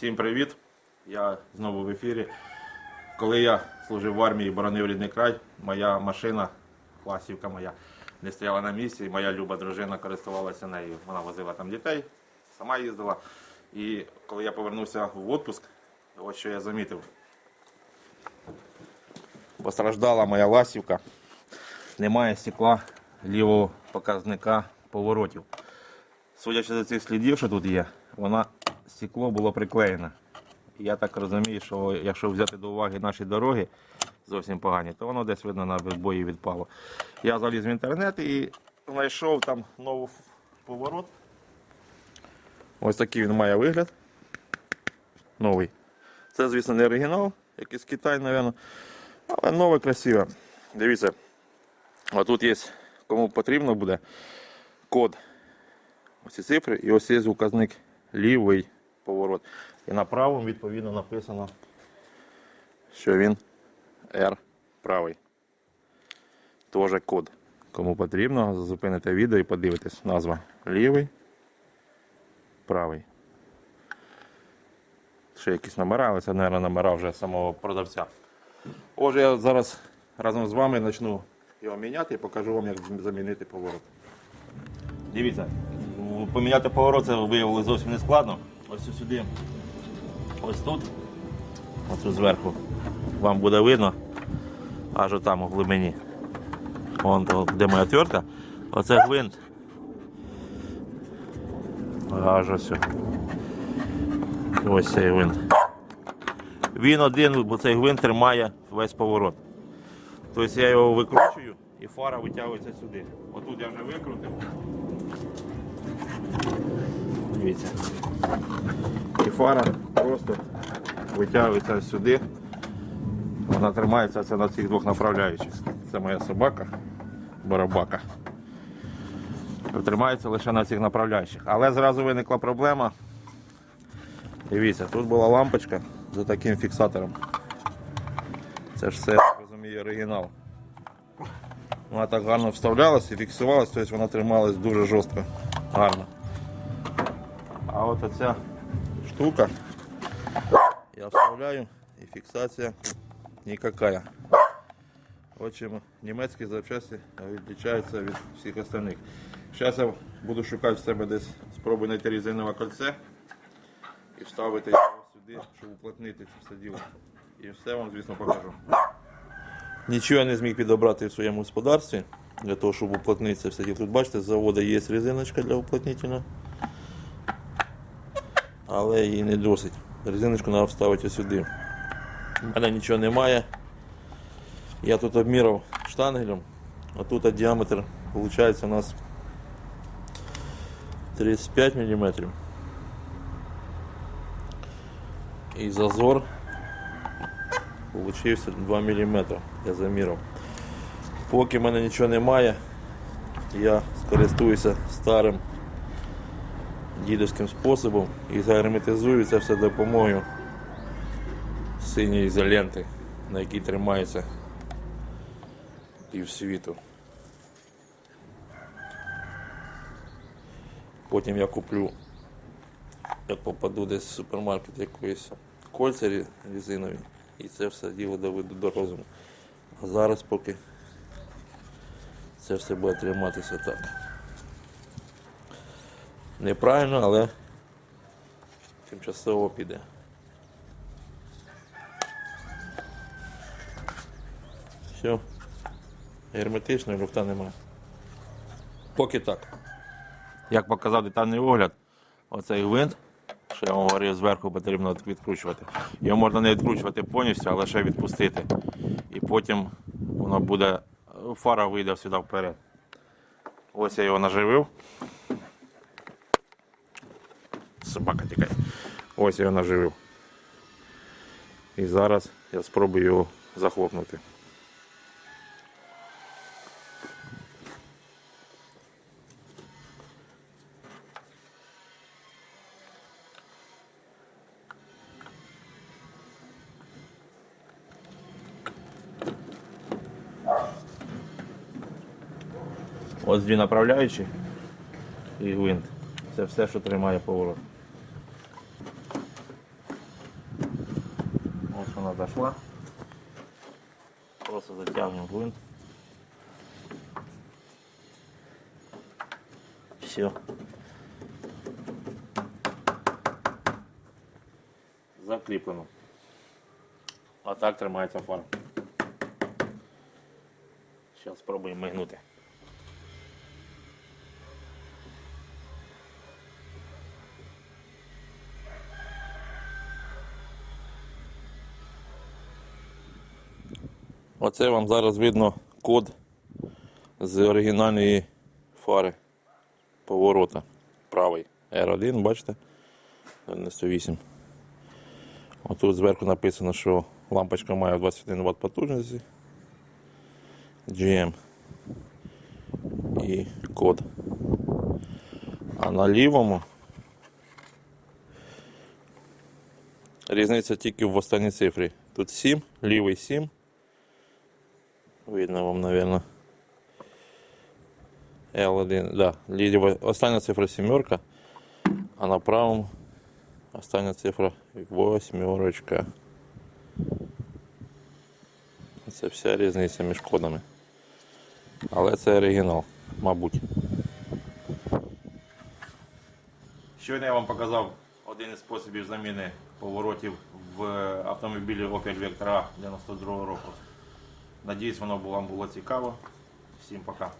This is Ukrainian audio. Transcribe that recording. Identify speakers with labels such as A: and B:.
A: Всім привіт! Я знову в ефірі. Коли я служив в армії, боронив рідний край, моя машина, класівка моя, не стояла на місці, моя люба дружина користувалася нею. Вона возила там дітей, сама їздила. І коли я повернувся в відпуск, ось що я замітив. Постраждала моя ласівка. Немає стекла лівого показника поворотів. Судячи за цих слідів, що тут є, вона стекло було приклеєне. Я так розумію, що якщо взяти до уваги наші дороги зовсім погані, то воно десь видно на відбої відпало. Я заліз в інтернет і знайшов там новий поворот. Ось такий він має вигляд. Новий. Це, звісно, не оригінал, якийсь Китай, мабуть. Але нове красиве. Дивіться, отут є, кому потрібно буде код ось ці цифри, і ось є указник лівий поворот. І на правому відповідно написано, що він R правий. Тоже код. Кому потрібно, зупините відео і подивитесь. Назва лівий, правий. Ще якісь номера, але це, мабуть, номера вже самого продавця. Отже, я зараз разом з вами почну його міняти і покажу вам, як замінити поворот. Дивіться, поміняти поворот це виявилося зовсім не складно. Ось сюди, ось тут, ось тут зверху, вам буде видно, аж там у глибині. Вон то, де моя тверка, оце гвинт. Аж ось. Ось цей гвинт. Він один, бо цей гвинт тримає весь поворот. Тобто я його викручую і фара витягується сюди. Отут я вже викрутив. Дивіться. І фара просто витягується сюди. Вона тримається на цих двох направляючих. Це моя собака, барабака. Тримається лише на цих направляючих. Але зразу виникла проблема. Дивіться, тут була лампочка за таким фіксатором. Це ж все, розумію, оригінал. Вона так гарно вставлялася і фіксувалася, тобто вона трималась дуже жорстко, гарно. А от оця штука я вставляю і фіксація никакая. От чим німецькі запчасті відрізняються від всіх остальних. Зараз я буду шукати в себе десь, спробую знайти резинове кольце і вставити його сюди, щоб уплотнити це все діло. І все вам, звісно, покажу. Нічого я не зміг підобрати в своєму господарстві для того, щоб уплотнити це все діло. Тут бачите, з заводу є резиночка для уплотнителя. Але її не досить. Резиночку треба вставити сюди. У мене нічого немає. Я тут обміряв штангелем. А тут діаметр виходить у нас 35 мм. І зазор получився 2 мм. Я заміряв. Поки в мене нічого немає, я скористуюся старим дідовським способом і загерметизую це все допомогою синьої ізоленти, на якій тримається півсвіту. Потім я куплю, як попаду десь в супермаркет якоїсь кольця рі- резинові і це все діло доведу до розуму. А зараз поки це все буде триматися так. Неправильно, але тимчасово піде. Все. Герметично, люфта немає. Поки так. Як показав детальний огляд, оцей гвинт, що я вам говорив, зверху потрібно відкручувати. Його можна не відкручувати повністю, а лише відпустити. І потім воно буде, фара вийде сюди вперед. Ось я його наживив. Собака тікає. Ось його наживив. І зараз я спробую його захлопнути. Ось дві направляючі і гвинт. Це все, що тримає поворот. Вона зайшла. Просто затягнемо гвинт. Все. Закріплено. А так тримається фара. Зараз спробуємо мигнути. Оце вам зараз видно код з оригінальної фари поворота. Правий R1, бачите? 98. Отут зверху написано, що лампочка має 21 Вт потужності. GM і код. А на лівому різниця тільки в останній цифрі. Тут 7, лівий 7. Видно вам, наверное. L1, да, лівий, остання цифра сімерка, а на правому остання цифра восьмерочка. Це вся різниця між кодами. Але це оригінал, мабуть. Щойно я вам показав один із способів заміни поворотів в автомобілі Opel Vectra 92 року. Надіюсь, воно вам було цікаво. Всім пока.